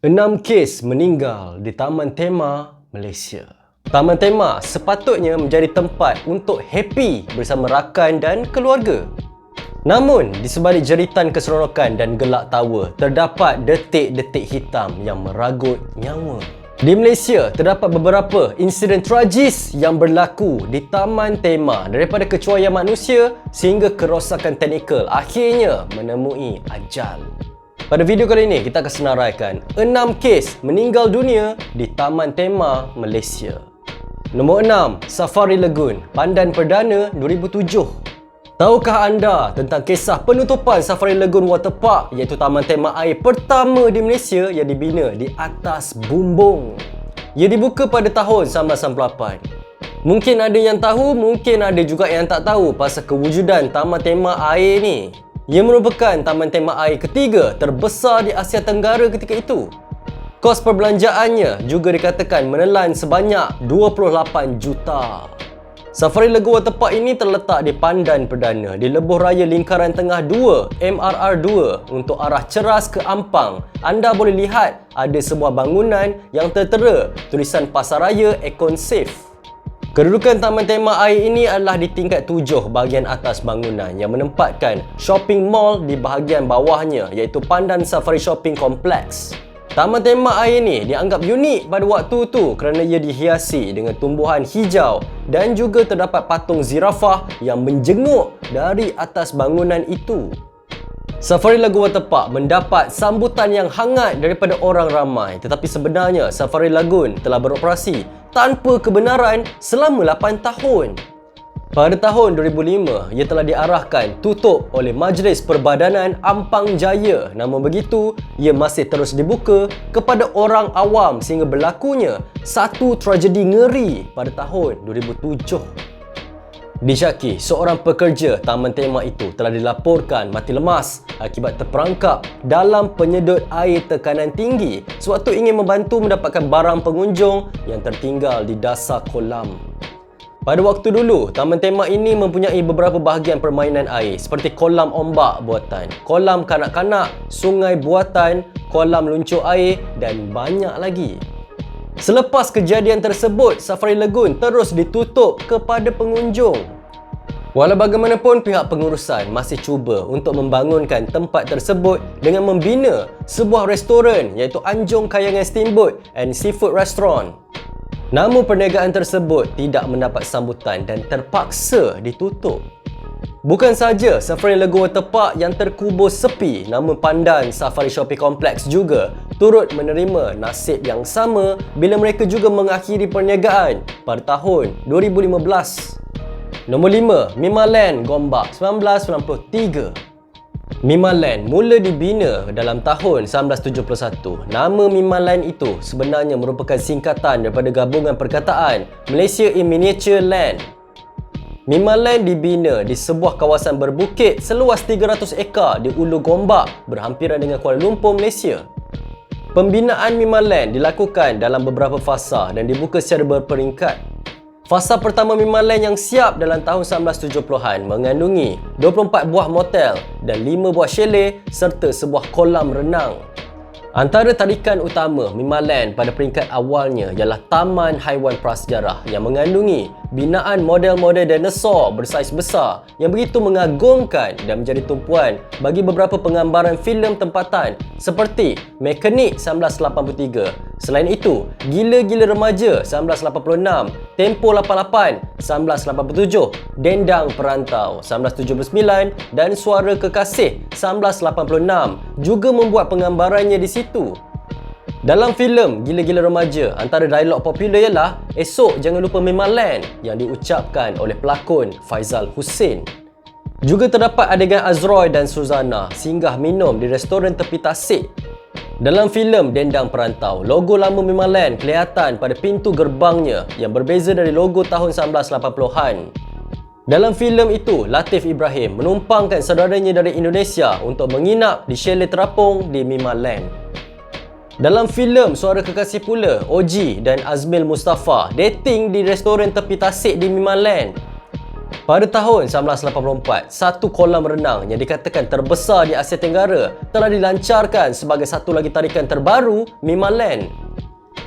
Enam kes meninggal di Taman Tema, Malaysia. Taman Tema sepatutnya menjadi tempat untuk happy bersama rakan dan keluarga. Namun, di sebalik jeritan keseronokan dan gelak tawa, terdapat detik-detik hitam yang meragut nyawa. Di Malaysia, terdapat beberapa insiden tragis yang berlaku di Taman Tema daripada kecuaian manusia sehingga kerosakan teknikal akhirnya menemui ajal. Pada video kali ini, kita akan senaraikan 6 kes meninggal dunia di Taman Tema, Malaysia. Nombor 6, Safari Lagoon, Pandan Perdana 2007. Tahukah anda tentang kisah penutupan Safari Lagoon Waterpark iaitu taman tema air pertama di Malaysia yang dibina di atas bumbung? Ia dibuka pada tahun 1998. Mungkin ada yang tahu, mungkin ada juga yang tak tahu pasal kewujudan taman tema air ni. Ia merupakan taman tema air ketiga terbesar di Asia Tenggara ketika itu. Kos perbelanjaannya juga dikatakan menelan sebanyak 28 juta. Safari Legu Waterpark ini terletak di Pandan Perdana di lebuh raya lingkaran tengah 2 MRR 2 untuk arah ceras ke Ampang. Anda boleh lihat ada sebuah bangunan yang tertera tulisan Pasaraya Econ Safe. Kedudukan Taman Tema Air ini adalah di tingkat tujuh bahagian atas bangunan yang menempatkan shopping mall di bahagian bawahnya iaitu Pandan Safari Shopping Complex. Taman Tema Air ini dianggap unik pada waktu itu kerana ia dihiasi dengan tumbuhan hijau dan juga terdapat patung zirafah yang menjenguk dari atas bangunan itu. Safari Lagoon Waterpark mendapat sambutan yang hangat daripada orang ramai tetapi sebenarnya Safari Lagoon telah beroperasi tanpa kebenaran selama 8 tahun. Pada tahun 2005, ia telah diarahkan tutup oleh Majlis Perbadanan Ampang Jaya. Namun begitu, ia masih terus dibuka kepada orang awam sehingga berlakunya satu tragedi ngeri pada tahun 2007. Disyaki, seorang pekerja taman tema itu telah dilaporkan mati lemas akibat terperangkap dalam penyedut air tekanan tinggi sewaktu ingin membantu mendapatkan barang pengunjung yang tertinggal di dasar kolam. Pada waktu dulu, taman tema ini mempunyai beberapa bahagian permainan air seperti kolam ombak buatan, kolam kanak-kanak, sungai buatan, kolam luncur air dan banyak lagi. Selepas kejadian tersebut, Safari Lagoon terus ditutup kepada pengunjung. Walau bagaimanapun pihak pengurusan masih cuba untuk membangunkan tempat tersebut dengan membina sebuah restoran iaitu Anjung Kayangan Steamboat and Seafood Restaurant. Namun perniagaan tersebut tidak mendapat sambutan dan terpaksa ditutup. Bukan saja Safari Lagoon Waterpark yang terkubur sepi namun Pandan Safari Shopping Complex juga turut menerima nasib yang sama bila mereka juga mengakhiri perniagaan pada tahun 2015. Nombor 5, Mimaland Gombak 1993. Mimaland mula dibina dalam tahun 1971. Nama Mimaland itu sebenarnya merupakan singkatan daripada gabungan perkataan Malaysia in Miniature Land. Mimaland dibina di sebuah kawasan berbukit seluas 300 ekar di Ulu Gombak berhampiran dengan Kuala Lumpur, Malaysia. Pembinaan Mimaland dilakukan dalam beberapa fasa dan dibuka secara berperingkat. Fasa pertama Mimaland yang siap dalam tahun 1970-an mengandungi 24 buah motel dan 5 buah chalet serta sebuah kolam renang. Antara tarikan utama Mimaland pada peringkat awalnya ialah Taman Haiwan Prasejarah yang mengandungi binaan model-model dinosaur bersaiz besar yang begitu mengagumkan dan menjadi tumpuan bagi beberapa penggambaran filem tempatan seperti Mekanik 1983. Selain itu, Gila-Gila Remaja 1986, Tempo 88 1987, Dendang Perantau 1979 dan Suara Kekasih 1986 juga membuat penggambarannya di situ dalam filem Gila-Gila Remaja, antara dialog popular ialah Esok jangan lupa Land yang diucapkan oleh pelakon Faizal Hussein. Juga terdapat adegan Azroy dan Suzana singgah minum di restoran tepi tasik. Dalam filem Dendang Perantau, logo lama Land kelihatan pada pintu gerbangnya yang berbeza dari logo tahun 1980-an. Dalam filem itu, Latif Ibrahim menumpangkan saudaranya dari Indonesia untuk menginap di chalet terapung di Land. Dalam filem Suara Kekasih pula, Oji dan Azmil Mustafa dating di restoran tepi tasik di Mimaland. Pada tahun 1984, satu kolam renang yang dikatakan terbesar di Asia Tenggara telah dilancarkan sebagai satu lagi tarikan terbaru, Mimaland.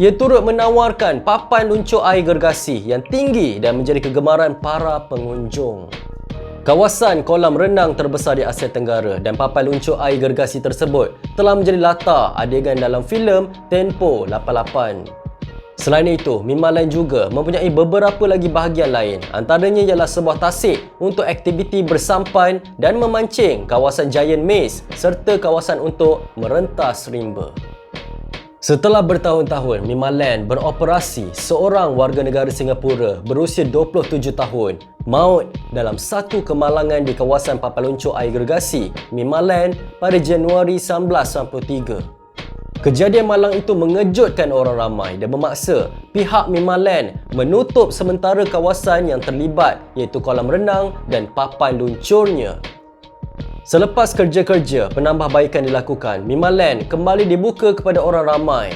Ia turut menawarkan papan luncur air gergasi yang tinggi dan menjadi kegemaran para pengunjung. Kawasan kolam renang terbesar di Asia Tenggara dan papan luncur air gergasi tersebut telah menjadi latar adegan dalam filem Tempo 88. Selain itu, Mima lain juga mempunyai beberapa lagi bahagian lain. Antaranya ialah sebuah tasik untuk aktiviti bersampan dan memancing, kawasan Giant Maze serta kawasan untuk merentas rimba. Setelah bertahun-tahun Mima Land beroperasi, seorang warga negara Singapura berusia 27 tahun maut dalam satu kemalangan di kawasan papaluncur air gergasi Mima Land pada Januari 1993. Kejadian malang itu mengejutkan orang ramai dan memaksa pihak Mimaland menutup sementara kawasan yang terlibat iaitu kolam renang dan papan luncurnya. Selepas kerja-kerja penambahbaikan dilakukan, Mimaland kembali dibuka kepada orang ramai.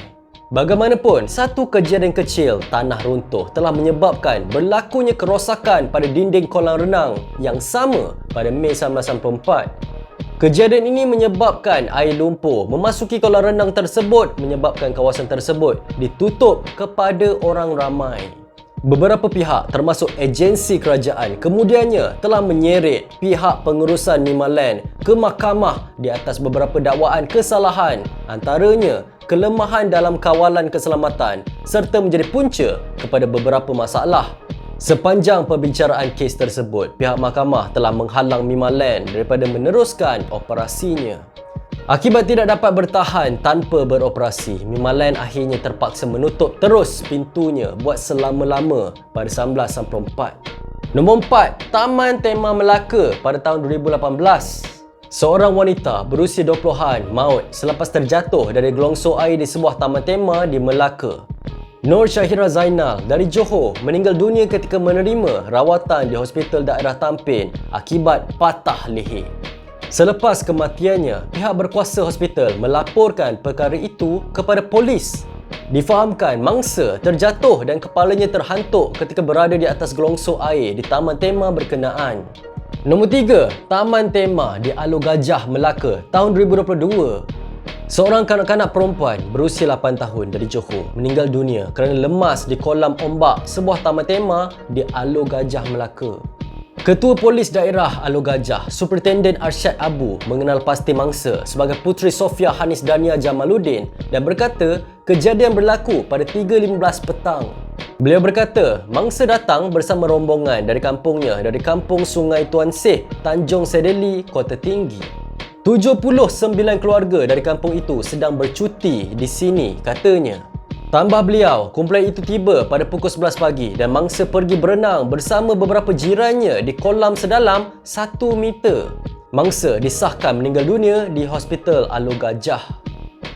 Bagaimanapun, satu kejadian kecil tanah runtuh telah menyebabkan berlakunya kerosakan pada dinding kolam renang yang sama pada Mei 1994 Kejadian ini menyebabkan air lumpur memasuki kolam renang tersebut menyebabkan kawasan tersebut ditutup kepada orang ramai. Beberapa pihak termasuk agensi kerajaan kemudiannya telah menyeret pihak pengurusan Nimaland ke mahkamah di atas beberapa dakwaan kesalahan antaranya kelemahan dalam kawalan keselamatan serta menjadi punca kepada beberapa masalah Sepanjang pembicaraan kes tersebut, pihak mahkamah telah menghalang Mima Land daripada meneruskan operasinya. Akibat tidak dapat bertahan tanpa beroperasi, Mima Land akhirnya terpaksa menutup terus pintunya buat selama-lama pada 1994. Nombor 4, Taman Tema Melaka pada tahun 2018. Seorang wanita berusia 20-an maut selepas terjatuh dari gelongsor air di sebuah taman tema di Melaka. Nur Syahira Zainal dari Johor meninggal dunia ketika menerima rawatan di Hospital Daerah Tampin akibat patah leher. Selepas kematiannya, pihak berkuasa hospital melaporkan perkara itu kepada polis. Difahamkan mangsa terjatuh dan kepalanya terhantuk ketika berada di atas gelongsor air di taman tema berkenaan. Nombor 3, Taman Tema di Alu Gajah, Melaka tahun 2022 Seorang kanak-kanak perempuan berusia 8 tahun dari Johor meninggal dunia kerana lemas di kolam ombak sebuah taman tema di Alo Gajah Melaka. Ketua Polis Daerah Alo Gajah, Superintendent Arsyad Abu mengenal pasti mangsa sebagai Puteri Sofia Hanis Dania Jamaluddin dan berkata kejadian berlaku pada 3.15 petang. Beliau berkata, mangsa datang bersama rombongan dari kampungnya dari kampung Sungai Tuan Seh, Tanjung Sedeli, Kota Tinggi. 79 keluarga dari kampung itu sedang bercuti di sini katanya. Tambah beliau, kumpulan itu tiba pada pukul 11 pagi dan mangsa pergi berenang bersama beberapa jirannya di kolam sedalam 1 meter. Mangsa disahkan meninggal dunia di Hospital Alo Gajah.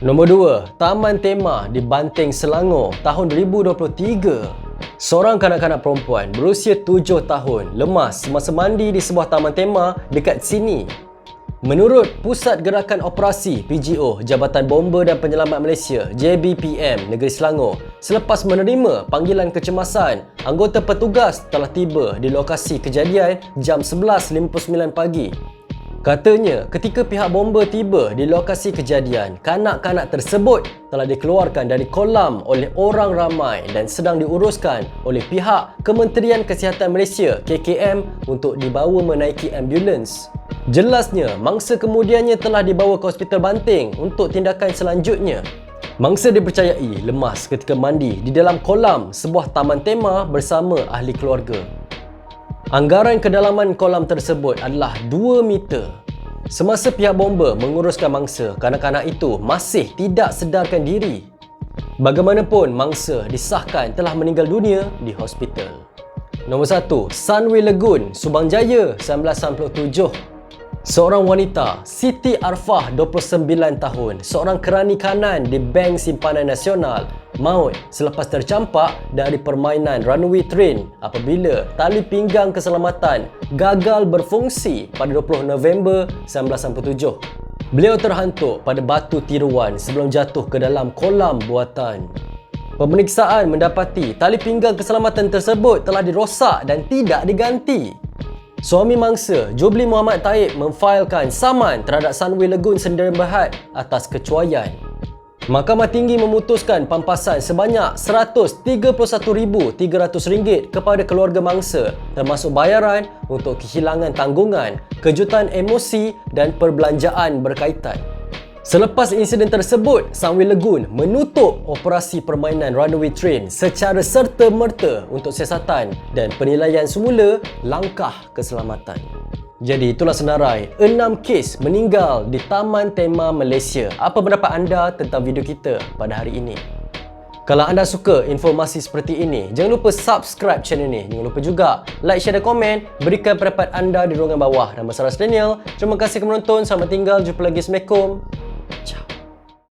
Nombor 2, Taman Tema di Banteng Selangor tahun 2023. Seorang kanak-kanak perempuan berusia 7 tahun lemas semasa mandi di sebuah taman tema dekat sini Menurut Pusat Gerakan Operasi PGO Jabatan Bomba dan Penyelamat Malaysia JBPM Negeri Selangor selepas menerima panggilan kecemasan anggota petugas telah tiba di lokasi kejadian jam 11.59 pagi Katanya, ketika pihak bomba tiba di lokasi kejadian, kanak-kanak tersebut telah dikeluarkan dari kolam oleh orang ramai dan sedang diuruskan oleh pihak Kementerian Kesihatan Malaysia KKM untuk dibawa menaiki ambulans. Jelasnya, mangsa kemudiannya telah dibawa ke Hospital Banting untuk tindakan selanjutnya. Mangsa dipercayai lemas ketika mandi di dalam kolam sebuah taman tema bersama ahli keluarga. Anggaran kedalaman kolam tersebut adalah 2 meter. Semasa pihak bomba menguruskan mangsa, kanak-kanak itu masih tidak sedarkan diri. Bagaimanapun, mangsa disahkan telah meninggal dunia di hospital. Nombor 1. Sunway Lagoon, Subang Jaya, 1997. Seorang wanita, Siti Arfah, 29 tahun, seorang kerani kanan di Bank Simpanan Nasional, maut selepas tercampak dari permainan runway train apabila tali pinggang keselamatan gagal berfungsi pada 20 November 1997. Beliau terhantuk pada batu tiruan sebelum jatuh ke dalam kolam buatan. Pemeriksaan mendapati tali pinggang keselamatan tersebut telah dirosak dan tidak diganti. Suami mangsa Jobli Muhammad Taib memfailkan saman terhadap Sunway Lagoon Sendirian Berhad atas kecuaian. Mahkamah Tinggi memutuskan pampasan sebanyak RM131,300 kepada keluarga mangsa termasuk bayaran untuk kehilangan tanggungan, kejutan emosi dan perbelanjaan berkaitan. Selepas insiden tersebut, Sunway Lagoon menutup operasi permainan Runaway Train secara serta-merta untuk siasatan dan penilaian semula langkah keselamatan. Jadi itulah senarai 6 kes meninggal di Taman Tema Malaysia. Apa pendapat anda tentang video kita pada hari ini? Kalau anda suka informasi seperti ini, jangan lupa subscribe channel ini. Jangan lupa juga like, share dan komen. Berikan pendapat anda di ruangan bawah. Nama saya Daniel. Terima kasih kerana menonton. Selamat tinggal. Jumpa lagi. Assalamualaikum. 我